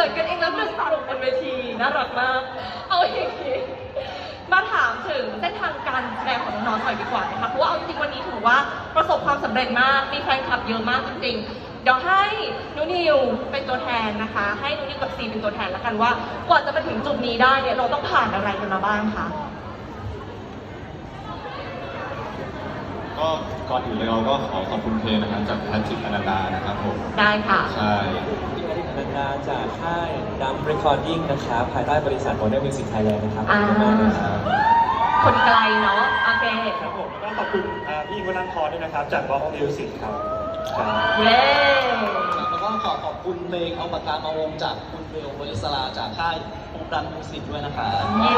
ขินกันเองแล้วหนึ่งกลุ่มบนเวทีน่ารักมาก เอาอย่างนี้มาถามถึงเส้นทางการแสดงของน้องๆหน่อยดีกว่านะคะเพราะว่าเอาจริงๆวันนี้ถือว่าประสบความสำเร็จมากมีแฟนคลับเยอะมากจริงๆเดี๋ยวให้นุนิวเป็นตัวแทนนะคะ ให้นุนิวกับซีเป็นตัวแทนแล้วกันว่ากว่าจะมาถึงจุดนี้ได้เนี่ยเราต้องผ่านอะไรกันมาบ้างคะก็ก่อนอื่นเลยเราก็ขอขอบคุณเพลงนะครับจากแพทริกอนันดานะครับผมได้ค่ะ ใช่ที่อดิต นันดาจากค่ายดัมเรคคอร์ดิ้งนะครับภายใต้บริษัท Warner Music Thailand นะครับขอบคุณมากเลยครับคนไกลเนาะโอเคครับผมแล้วก็ขอบคุณอ่าพี่อิงค์วรันทรด้วยนะครับ จาก Box Music ครับครับเย้แล้วก็ขอขอบคุณเพลงเอาปากกามาวงจากคุณเบลบริสลาจากค่ายปุ๊บรันมิวสิกด้วยนะคะเย้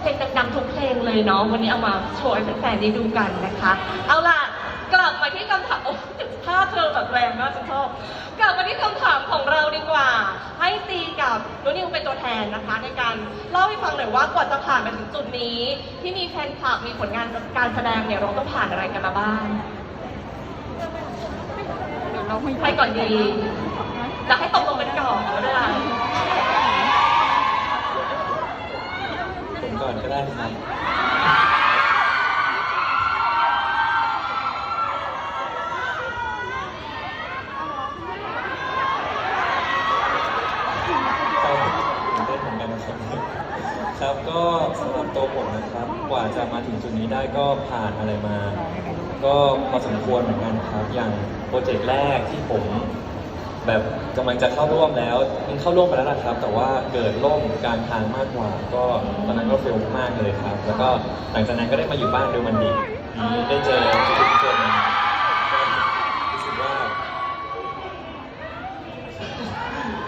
เพลงดังๆทุกเพลงเลยเนาะวันนี้เอามาโชว์ให้แฟนๆได้ดูกันนะคะ เอาล่ะกลับมาที่คำถาม โอ้าเธอแบบแรงมากฉันชอบกลับมาที่คำถามของเราดีกว่า ให้ตีกับนุนิวเป็นตัวแทนนะคะ ในการเล่าให้ฟังหน่อยว่ากว่าจะผ่านมาถึงจุดนี้ ที่มีแฟนคลับมีผลงานการแสดงเนี่ยเราต้องผ่านอะไรกันมาบ้างใครก่อนดีจะให้ตรงลงเป็นก่อนก็ได้ผมก่อนก็ได้ครับ ก็ตื่นเต้นเหมือนกันนะครับ ครับก็สำหรับตัวผมนะครับกว่าจะมาถึงจุดนี้ได้ก็ผ่านอะไรมา ก็พอสมควรเหมือนกันครับ อย่างโปรเจกต์แรกที่ผม แบบกำลังจะเข้าร่วมแล้วมันเข้าร่วมไปแล้วนะครับ แต่ว่าเกิดล่มกลารทางมากกว่า ก็ตอนนั้นก็เฟลมากเลยครับ แล้วก็หลังจากนั้นก็ได้มาอยู่บ้านดูมันดีได้เจอทุกคนก็รู้สึกว่า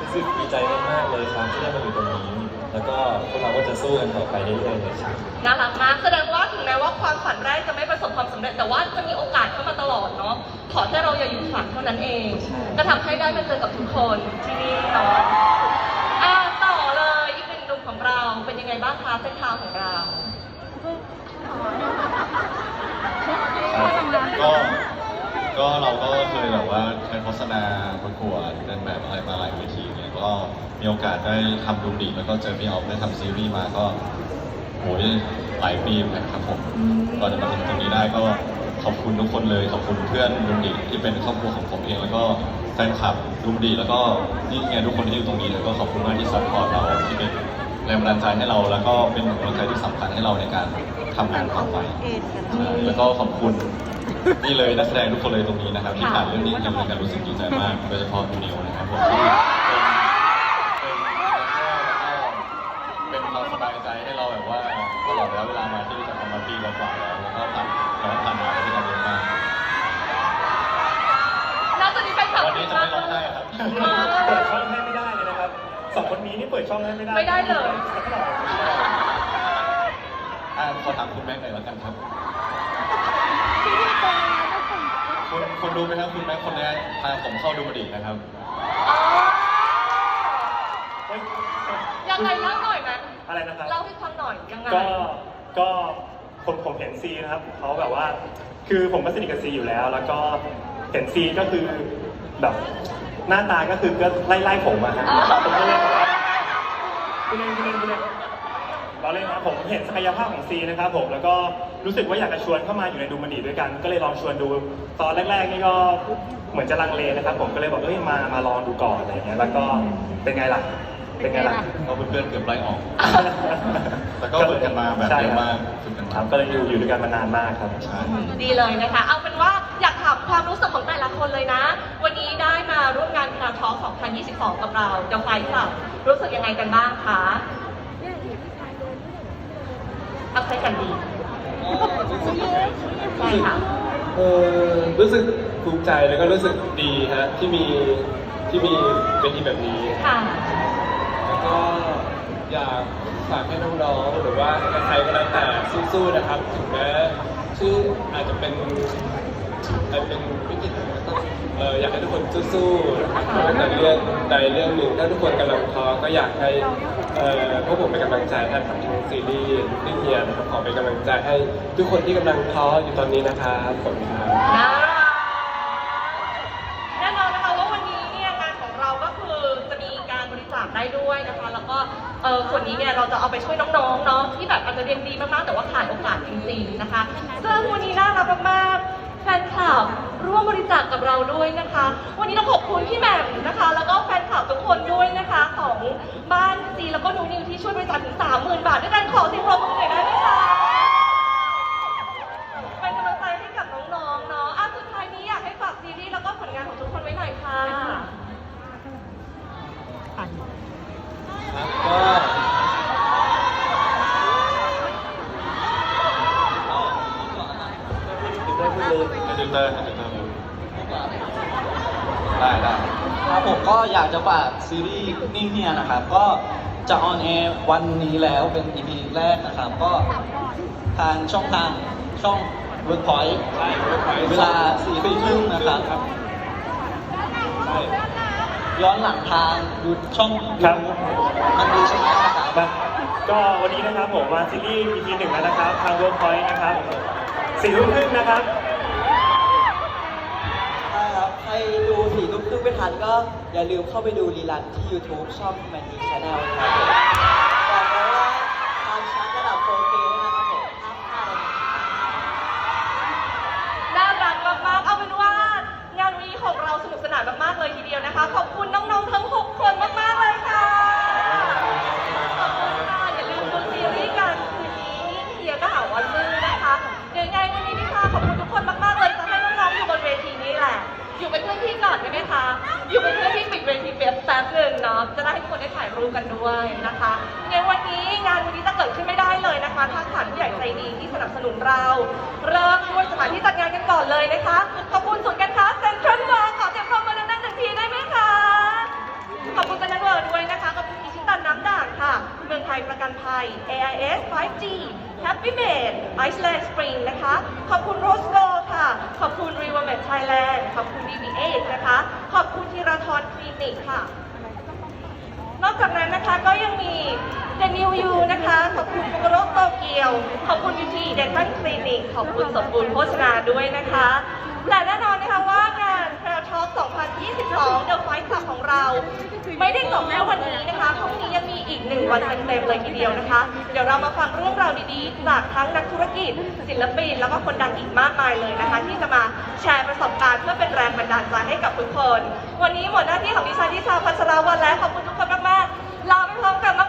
รู้สึกดี ใจมากๆเลยครับที่ได้มาอยู่ตรงนี้ แล้วก็พวกเราก็จะสู้กันต่อไปเรื่อยๆเลยครับน่ารักมากแสดงว่าถึงแม้ว่าความฝันแรกจะไม่ประสบความสำเร็จ แต่ว่าจะมีโอกาสเข้ามาตลอดเนาะขอแค่เราอย่าหยุดฝันเท่านั้นเองใช่จะทำให้ได้มาเจอกับทุกคนที่นี่เนาะอะต่อเลยอีกหนึ่งหนุ่มของเราเป็นยังไงบ้างคะเส้นทางของเราก็ ก็เราก็เคยแบบว่าเคยโฆษณาประกวดเดินแบบอะไรมาหลายเวทีเนี่ยก็มีโอกาสได้ทำดูดีแล้วก็เจอพี่ออฟได้ทำซีรีส์มาก็โหยหลายปีเหมือนกันครับผมก่อนจะมาถึงตรงนี้ได้ก็ขอบคุณทุกคนเลยขอบคุณเพื่อนดุมดีที่เป็นครอบครัวของผมเองแล้วก็แฟนคลับดุมดีแล้วก็นี่ไงทุกคนที่อยู่ตรงนี้แล้วก็ขอบคุณมากที่ซัพพอร์ตเราที่เป็นแรงบันดาลใจให้เราแล้วก็เป็นกำลังใจที่สำคัญให้เราในการทำงานต่อไปใช่แล้วก็ขอบคุณ นี่เลยนักแสดงทุกคนเลยตรงนี้นะครับที่ผ่านเรื่องนี้ยังมีการรู้สึกดีใจมากโดยเฉพาะนิวนะครับผมที่เป็นเป็นเราสบายใจให้เราแบบว่าตลอดระยะเวลามาที่จะทำมาปีกว่าๆแล้วแล้วก็ผ่านน้องผ่านมาที่กันเยอะมากแล้วตอนนี้แฟนคลับวันนี้จะไม่ร้องไห้ครับเปิดช่องให้ไม่ได้เลยนะครับสองคนนี้นี่เปิดช่องให้ไม่ได้ไม่ได้เลยสักหน่อยอะขอถามคุณแม็กซ์หน่อยแล้วกันครับ คุณคุณรู้ไหมครับคุณแม็กซ์คนนี้พาผมเข้าดูมาดีนะครับอ๋อเฮ้ยยังไงเล่าหน่อยไหมอะไรนะครับ เล่าให้ฟังหน่อยยังไง ก็ ก็ผมผมเห็นซีนะครับเขาแบบว่า คือผมก็สนิทกับซีอยู่แล้ว แล้วก็เห็นซีก็คือแบบหน้าตาก็คือก็ไล่ไล่ผมอะฮะผมก็เลยแบบว่าคุณเล่นคุณเล่นคุณเล่น เราเล่นนะผมเห็นศักยภาพของซีนะครับผมแล้วก็รู้สึกว่าอยากจะชวนเข้ามาอยู่ในดูมันดีด้วยกัน ก็เลยลองชวนดู ตอนแรกๆนี่ก็เหมือนจะลังเลนะครับผมก็เลยบอกเอ้ยมามาลองดูก่อนอะไรเงี้ยแล้วก็เป็นไงล่ะเป็นไงล่ะเพราะเพื่อนๆเกือบไล่ออกแต่ก็ฝึกกันมาแบบเยอะมากฝึกกันคมารับก็เลยอยู่อยู่ด้วยกันมานานมากครับใช่ดีเลยนะคะ เอาเป็นว่าอยากถามความรู้สึกของแต่ละคนเลยนะ วันนี้ได้มาร่วมงานคราทอ2022 กับเราเดอะไฟคลับรู้สึกยังไงกันบ้างคะเอาใครกันดีใช่ค่ะ เออรู้สึกภูมิใจแล้วก็รู้สึกดีฮะที่มีที่มีเวทีแบบนี้ ค่ะ แล้วก็อยากฝากให้น้องๆหรือว่าใครก็แล้วแต่สู้ๆนะครับ ถึงแม้ชื่ออาจจะเป็น อาจจะเป็นวิกฤตก็ต้องเอออยากให้ทุกคนสู้ๆนะครับในเรื่องใดเรื่องหนึ่งถ้าทุกคนกำลังท้อก็อยากให้เอ่อพวกผมเป็นกำลังใจให้ทำทั้งซีรีส์นิ่เฮียนะครับขอเป็นกำลังใจให้ทุกคนที่กำลังท้ออยู่ตอนนี้นะครับขอบคุณครับน่ารักแน่นอนนะคะว่าวันนี้เนี่ยงานของเราก็คือได้ด้วยนะคะ แล้วก็เออส่วนนี้เนี่ยเราจะเอาไปช่วยน้องๆเนาะที่แบบอาจจะเรียนดีมากๆแต่ว่าขาดโอกาสจริงๆนะคะซึ่งวันนี้น่ารักมากๆแฟนคลับ ร่วมบริจาคกับเราด้วยนะคะ วันนี้ต้องขอบคุณพี่แหม่มนะคะ แล้วก็แฟนคลับทุกคนด้วยนะคะ ของบ้านซีแล้วก็นูนิวที่ช่วยบริจาคถึง30,000 บาทด้วยกันขอเสียงปรบมือหน่อยได้ไหมคะเป็นกำลังใจให้กับน้องๆเนาะอะสุดท้ายนี้อยากให้ฝากซีรีส์แล้วก็ผลงานของทุกคนไว้หน่อยค่ะครับก็ได้พูดเลยให้ติวเตอร์ให้ติวเตอร์ดู ได้ได้ครับผมก็อยากจะฝากซีรีส์นิ่งเฮียนะครับ ก็จะออนแอร์วันนี้แล้วเป็น EP แรกนะครับ ก็ทางช่องทางช่อง Workpoint ใช่เว็บไซต์เวลาสี่ทุ่มครึ่งนะครับ ใช่ย้อนหลังทางดูช่องครับ มันดีใช่ไหมครับมาก็วันนี้นะครับผมมาซีรีส์ EP หนึ่งแล้วนะครับ ทาง Workpoint นะครับสี่ทุ่มครึ่งนะครับ ใช่ครับ ใครดูผีลูกครึ่ง ไม่ทันก็อย่าลืมเข้าไปดูรีลันที่ YouTube ช่องแมนนี่ชาแนลนะครับบอกเลยว่าความชัดระดับ 4K ด้วยนะครับผมห้ามพลาดเลยนะน่ารักมากๆเอาเป็นว่างานวันนี้ของเราสนุกสนานมากๆเลยทีเดียวนะคะขอบ รู้กันด้วยนะคะในวันนี้งานวันนี้จะเกิดขึ้นไม่ได้เลยนะคะ ถ้าขาดผู้ใหญ่ใจดีที่สนับสนุนเรา เริ่มด้วยสถานที่จัดงานกันก่อนเลยนะคะขอบคุณศูนย์การค้าเซ็นลเวิลด์ขอเสียงปรบมือดังๆหนึ่งทีได้ไหมคะ ขอบคุณจันทร์เวิร์ด้วยนะคะ ขอบคุณอิชิตันน้ำด่างค่ะ เมืองไทยประกันภัย AIS 5G Happy Made Iceland Spring นะคะ ขอบคุณ Rose Gold ค่ะ ขอบคุณ r i v e r m e d Thailand ขอบคุณ DBA นะคะ ขอบคุณธีราธรคลินิกค่ะ นอก จากนั้นนะคะก็ยังมี The New You นะคะ ขอบคุณฟุกุโรโตเกียว ขอบคุณ Beauty Dental Clinic ขอบคุณสมบูรณ์โภชนาด้วยนะคะ และแน่นอนนะคะว่างาน Trail Talk 2022 The Fight Club ของเรา ไม่ได้จบแค่วันนี้นะคะพรุ่งนี้ยังมีอีกหนึ่งวันเต็มๆเลยทีเดียวนะคะ เดี๋ยวเรามาฟังเรื่องราวดีๆ จากทั้งนักธุรกิจ ศิลปิน แล้วก็คนดังอีกมากมายเลยนะคะ ที่จะมาแชร์ประสบการณ์เพื่อเป็นแรงบันดาลใจให้กับทุกคน วันนี้หมดหน้าที่ของดิฉันที่ชาพัชรวันและขอบคุณทุกคน ราไปพร้อมกันนะ